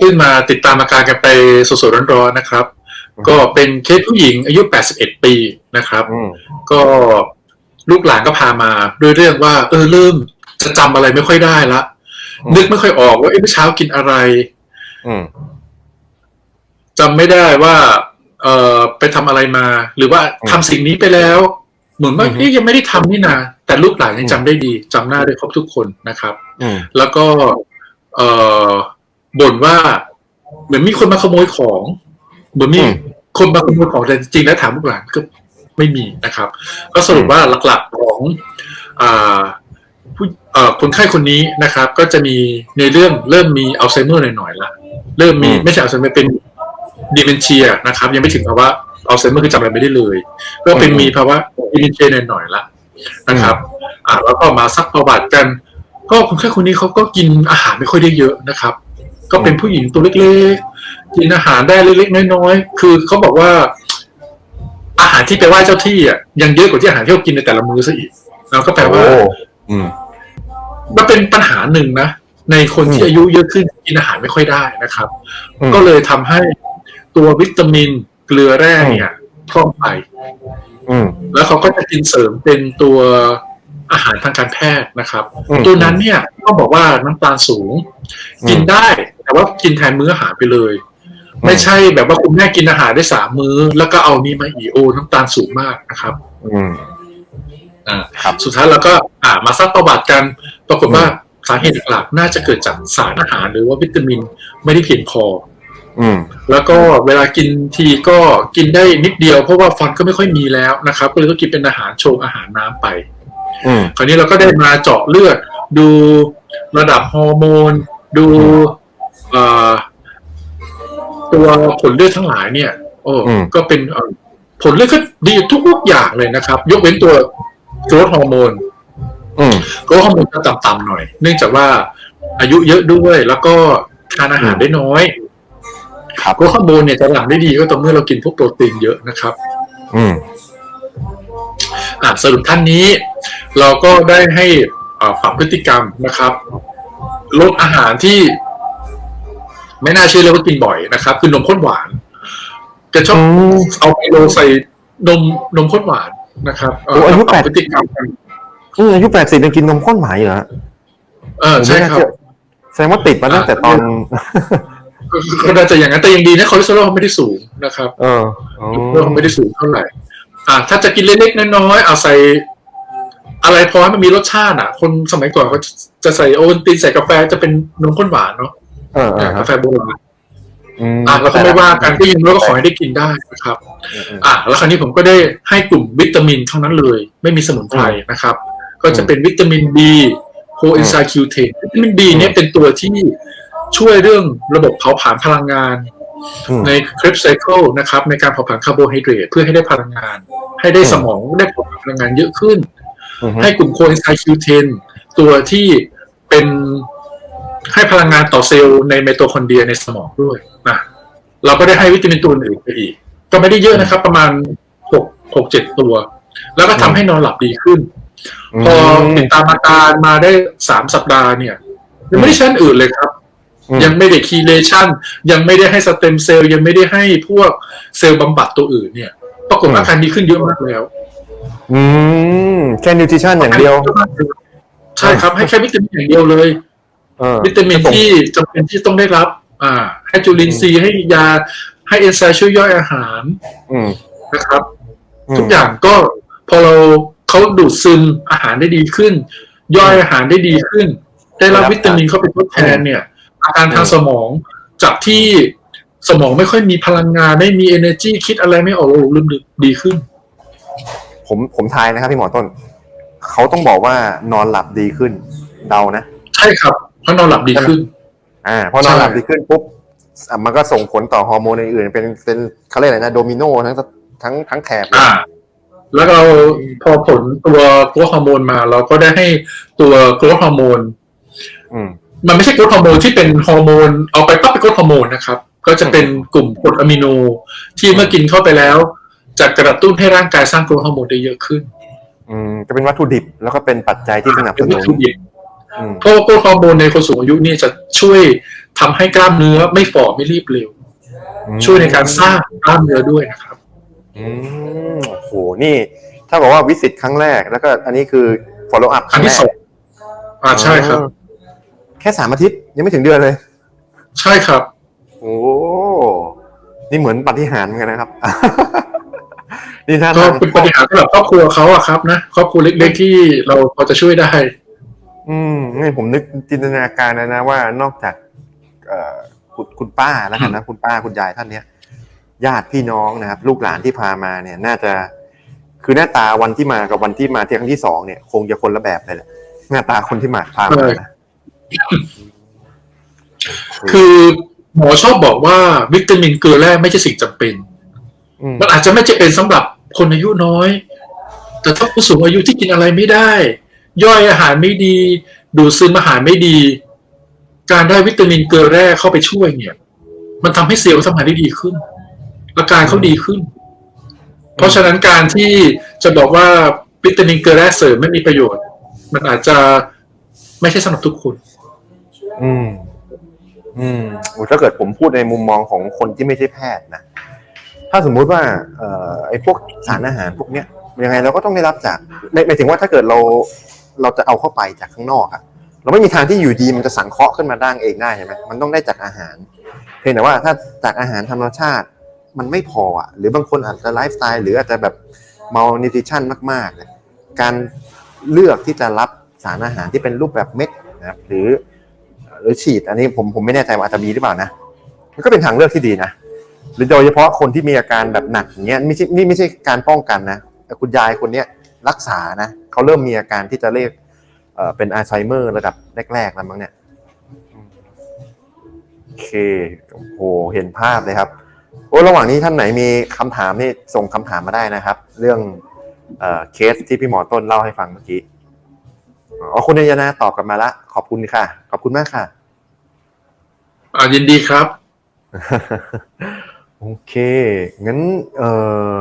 เพิ่งมาติดตามอาการกันไปสดๆร้อนๆนะครับ ก็เป็นเคสผู้หญิงอายุ 81 ปีนะครับอืมก็ลูกหลานก็พามาด้วยเรื่องว่า เออเริ่มจะจำอะไรไม่ค่อยได้ละนึกไม่ค่อยออกว่าเอ้เมื่อเช้ากินอะไรอืมจำไม่ได้ว่า เอ่อไปทำอะไรมา หรือว่าอืมทำสิ่งนี้ไปแล้ว เหมือนว่าอือฮึเอ๊ะยังไม่ได้ทำนี่นาแต่ลูกหลานยังจำได้ดีจำหน้าได้ครบทุกคนนะครับอืมแล้วก็ เอ่อ บ่นว่า เหมือนมีคนมาขโมยของ เหมือนมีอืมคนมาขโมยของแต่จริงๆแล้วถามลูกหลานก็ไม่มีนะครับ ก็สรุปว่าหลักๆของอ่าผู้เอ่อคนไข้คนนี้นะครับ ก็จะมีในเรื่องเริ่มมีอัลไซเมอร์หน่อยๆละเริ่มมีอืมไม่ใช่อัลไซเมอร์เป็นดิเมนเชียนะครับ ยังไม่ถึงภาวะอัลไซเมอร์คือจำอะไรไม่ได้เลย ก็เป็นมีภาวะดิเมนเชียหน่อยๆละนะครับ อ่าแล้วก็มาซักประวัติกัน ก็คนไข้คนนี้เขาก็กินอาหารไม่ค่อยได้เยอะนะครับ ก็เป็นผู้หญิงตัวเล็กๆกินอาหารได้เล็กๆน้อยๆคือเขาบอกว่า อาหารที่ไปไหว้เจ้าที่อะยังเยอะกว่าที่อาหารที่เรากินในแต่ละมื้อซะอีกแล้วก็แปลว่าโอ้อืมมันเป็นปัญหาหนึ่งนะในคนที่อืมอายุเยอะขึ้นกินอาหารไม่ค่อยได้นะครับอืมก็เลยทำให้ตัววิตามินเกลือแร่เนี่ยพร่องไปอืมแล้วเขาก็จะกินเสริมเป็นตัวอาหารทางการแพทย์นะครับอืมตัวนั้นเนี่ยก็บอกว่าน้ำตาลสูงอืมกินได้ แต่ว่ากินแทนมื้ออาหารไปเลยอืมไม่ใช่แบบว่าคุณแม่กินอาหารได้สามมื้อ แล้วก็เอานี้มาอีโอน้ำตาลสูงมากนะครับ อืมอ่าครับสุดท้ายเราก็อ่ามาซักประวัติกันปรากฏว่าสาเหตุหลักๆน่าจะเกิดจากสารอาหารหรือว่าวิตามินไม่ได้เพียงพอ อืม แล้วก็เวลากินทีก็กินได้นิดเดียวเพราะว่าฟันก็ไม่ค่อยมีแล้วนะครับ ก็เลยต้องกินเป็นอาหารโชงอาหารน้ำไป อืมคราวนี้เราก็ได้มาเจาะเลือดดูระดับฮอร์โมน ดูเอ่อ ตัวผลเลือดทั้งหลายเนี่ยโอ้อืมก็เป็นเอ่อผลเลือดก็ดีทุกอย่างเลยนะครับ ยกเว้นตัวโกรทฮอร์โมนอืมโกรทฮอร์โมนจะต่ำๆหน่อย เนื่องจากว่าอายุเยอะด้วยแล้วก็ทานอาหารได้น้อยครับโกรทฮอร์โมนเนี่ยจะหลั่งได้ดีก็ต่อเมื่อเรากินพวกโปรตีนเยอะนะครับ อืมอะสรุปท่านนี้ เราก็ได้ให้อ่าปรับพฤติกรรมนะครับลดอาหารที่ ไม่น่าเชื่อเลยว่ากินบ่อยนะครับ คือนมข้นหวานแกชอบอืมเอาไมโลใส่นมนมข้นหวานนะครับเโอ้อายุปรับแปดพฤติกรรมกันอืมอายุแปดสิบยังกินนมข้นหมาอยู่เหรอฮะเออใช่ครับแสดงว่าติดมาตั้งแต่ตอนก็น่าจะอย่างนั้นแต่ยังดีนะคอเลสเตอรอลไม่ได้สูงนะครับ เอออ๋อคอเลสเตอรอลไม่ได้สูงเท่าไหร่อ่าถ้าจะกินเล็กๆน้อยๆเอาใส่อะไรพอให้มันมีรสชาติอะ คนสมัยก่อนก็จะใส่โอวัลตินใส่กาแฟจะเป็นนมข้นหวานเนาะเออเออครั กาบแฟโบราณอืมอะเราก็ไม่ว่ากันก็ยังรู้ว่าขอให้ได้กินได้นะครับอืมอืมอะแล้วคราวนี้ผมก็ได้ให้กลุ่มวิตามินเท่านั้นเลย ไม่มีสมุนไพรนะครับ ก็จะเป็นวิตามิน B โคเอนไซม์คิวเทนวิตามิน B เนี่ยเป็นตัวที่ช่วยเรื่องระบบเผาผลาญพลังงานอืมในคริปไซเคิลนะครับ ในการเผาผลาญคาร์โบไฮเดรตเพื่อให้ได้พลังงาน ให้ได้อืมสมองได้พลังงานเยอะขึ้นอืมให้กลุ่มโคเอนไซม์คิวเทนตัวที่เป็น ให้พลังงานต่อเซลล์ในไมโตคอนเดรียในสมองด้วยนะเราก็ได้ให้วิตามินตัวอื่นไปอีก ก็ไม่ได้เยอะนะครับ ประมาณหกหกเจ็ดตัว แล้วก็ทำให้นอนหลับดีขึ้น พอติดตามอาการมาได้สามสัปดาห์เนี่ยยังไม่ได้ใช้อันอื่นเลยครับอืมยังไม่ได้คีเลชันยังไม่ได้ให้สเต็มเซลล์ยังไม่ได้ให้พวกเซลล์บำบัดตัวอื่นเนี่ย ปรากฏว่าอาการดีขึ้นเยอะมากแล้ว อืมแค่นิวทริชั่นอย่างเดียว ใช่ครับให้แค่วิตามินอย่างเดียวเลยเออ วิตามินที่จำเป็นที่ต้องได้รับ อ่า ให้จุลินทรีย์ให้ยา ให้เอนไซม์ช่วยย่อยอาหารอืมนะครับมทุกอย่างก็พอเราเขาดูดซึมอาหารได้ดีขึ้น ย่อยอาหารได้ดีขึ้น ได้รับวิตามินเข้าไปทดแทนเนี่ย อาการทางสมองจากที่สมองไม่ค่อยมีพลังงาน ไม่มี energy คิดอะไรไม่ออกโอ้ลืมดีขึ้น ผมผมทายนะครับพี่หมอต้น เขาต้องบอกว่านอนหลับดีขึ้น เดานะ ใช่ครับ เพราะนอนหลับดีขึ้น อ่าพอนอนหลับใช่ดีขึ้นปุ๊บอะมันก็ส่งผลต่อฮอร์โมนอื่นๆเป็นเป็นเขาเรียกอะไรนะโดมิโนทั้งทั้งทั้งแถบเลยอ่าแล้วเราพอผลตัวโกรทฮอร์โมนมา เราก็ได้ให้ตัวโกรทฮอร์โมนอืมมันไม่ใช่โกรทฮอร์โมนที่เป็นฮอร์โมนเอาไปปั๊บเป็นโกรทฮอร์โมนนะครับ ก็จะเป็นกลุ่มกรดอะมิโนที่เมื่อกินเข้าไปแล้ว จะกระตุ้นให้ร่างกายสร้างโกรทฮอร์โมนได้เยอะขึ้น อืมจะเป็นวัตถุดิบแล้วก็เป็นปัจจัยที่สนับสเป็นนุวัตนถุดิบอืม เพราะว่าโกรทฮอร์โมนในคนสูงอายุเนี่ยจะช่วยทำให้กล้ามเนื้อไม่ฝ่อไม่รีบเร็ว ช่วยในการสร้างกล้ามเนื้อด้วยนะครับ อืมโอ้โหนี่ ถ้าบอกว่าวิสิตครั้งแรก แล้วก็อันนี้คือ follow up คอันรั้งแรที่กสองอ่าใช่ครับอ๋อแค่สามอาทิตย์ยังไม่ถึงเดือนเลย ใช่ครับ โอ้นี่เหมือนปาฏิหารย์เหมือนกันนะครับนี่ถ้าก็ทางเป็นปัญหารสำหรับครอบครัวเขาอะครับนะครอบครัวเล็กๆที่เราพอจะช่วยได้ อืมนี่ผมนึกจินตนาการนะนะว่านอกจากเอ่อคุณคุณป้าแล้วกันนะคุณป้าคุณยายท่านเนี้ยญาติพี่น้องนะครับ ลูกหลานที่พามาเนี่ย น่าจะคือหน้าตาวันที่มากับวันที่มาที่ครั้งที่สองเนี่ย คงจะคนละแบบเลยแหละหน้าตาคนที่มาพามานะคือหมอชอบบอกว่าวิตามินเกลือแร่ไม่ใช่สิ่งจำเป็นมมันอาจจะไม่จำเป็นสำหรับคนอายุน้อย แต่ถ้าผู้สูงอายุที่กินอะไรไม่ได้ ย่อยอาหารไม่ดี ดูดซึมอาหารไม่ดี การได้วิตามินเกลือแร่เข้าไปช่วยเนี่ย มันทำให้เซลล์ทำงานได้ดีขึ้น อาการเขาดีขึ้น เพราะฉะนั้นการที่จะบอกว่าวิตามินเกลือแร่เสริมไม่มีประโยชน์ มันอาจจะไม่ใช่สำหรับทุกคน อืม อืมโอ้ถ้าเกิดผมพูดในมุมมองของคนที่ไม่ใช่แพทย์นะ ถ้าสมมุติว่าเอ่อไอ้พวกสารอาหารพวกเนี้ยยังไงเราก็ต้องได้รับจากหมายหมายถึงว่าถ้าเกิดเรา เราจะเอาเข้าไปจากข้างนอกอะเราไม่มีทางที่อยู่ดีมันจะสังเคราะห์ขึ้นมาได้เองได้ใช่ไหมมันต้องได้จากอาหาร เพียงแต่ว่าถ้าจากอาหารธรรมชาติมันไม่พออะหรือบางคนอาจจะไลฟ์สไตล์หรืออาจจะแบบมัลนิทิชันมากๆเนี่ยการเลือกที่จะรับสารอาหารที่เป็นรูปแบบเม็ดนะครับหรือหรือฉีดอันนี้ผมผมไม่แน่ใจว่าอาจจะมีหรือเปล่านะมันก็เป็นทางเลือกที่ดีนะหรือโดยเฉพาะคนที่มีอาการแบบหนักอย่างเงี้ยไม่ใช่นี่ไม่ใช่การป้องกันนะแต่คุณยายคนเนี้ย รักษานะเขาเริ่มมีอาการที่จะเรียกเอ่อเป็นอัลไซเมอร์ระดับแรกๆแล้วมั้งเนี่ยโอเคโอ้โหเห็นภาพเลยครับโอ้ระหว่างนี้ท่านไหนมีคำถามนี่ส่งคำถามมาได้นะครับ เรื่องเอ่อเคสที่พี่หมอต้นเล่าให้ฟังเมื่อกี้อ๋อคุณนายนาตอบกลับมาละ ขอบคุณค่ะ ขอบคุณมากค่ะอ่ายินดีครับ โอเค งั้น เออ